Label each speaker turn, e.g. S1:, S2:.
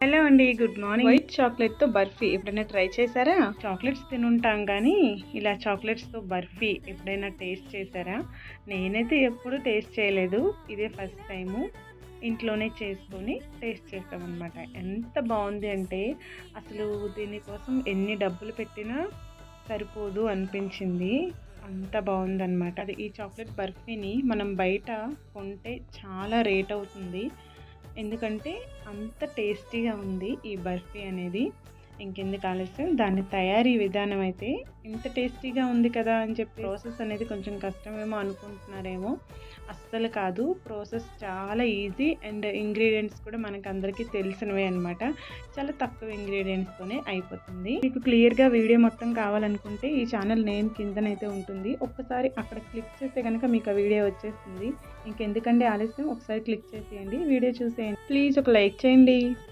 S1: Hello అండి good morning white చాక్లెట్తో బర్ఫీ ఎప్పుడైనా ట్రై చేశారా? చాక్లెట్స్ తినుంటాం కానీ ఇలా చాక్లెట్స్తో బర్ఫీ ఎప్పుడైనా టేస్ట్ చేశారా? నేనైతే ఎప్పుడు టేస్ట్ చేయలేదు. ఇదే ఫస్ట్ టైము ఇంట్లోనే చేసుకొని టేస్ట్ చేస్తామన్నమాట. ఎంత బాగుంది అంటే అసలు దీనికోసం ఎన్ని డబ్బులు పెట్టినా సరిపోదు అనిపించింది. అంత బాగుందన్నమాట. అది ఈ చాక్లెట్ బర్ఫీని మనం బయట కొంటే చాలా రేట్ అవుతుంది. ఎందుకంటే అంత టేస్టీగా ఉంది ఈ బర్ఫీ అనేది. ఇంకెందుకు ఆలస్యం దాని తయారీ విధానం అయితే ఇంత టేస్టీగా ఉంది కదా అని చెప్పి ప్రాసెస్ అనేది కొంచెం కష్టమేమో అనుకుంటున్నారేమో. అస్సలు కాదు. ప్రాసెస్ చాలా ఈజీ అండ్ ఇంగ్రీడియంట్స్ కూడా మనకు అందరికీ తెలిసినవే అనమాట చాలా తక్కువ ఇంగ్రీడియంట్స్తోనే అయిపోతుంది. మీకు క్లియర్గా వీడియో మొత్తం కావాలనుకుంటే ఈ ఛానల్ నేమ్ కిందనైతే ఉంటుంది. ఒక్కసారి అక్కడ క్లిక్ చేస్తే కనుక మీకు ఆ వీడియో వచ్చేస్తుంది. ఇంకెందుకంటే ఆలస్యం? ఒకసారి క్లిక్ చేసేయండి. వీడియో చూసేయండి. ప్లీజ్ ఒక లైక్ చేయండి.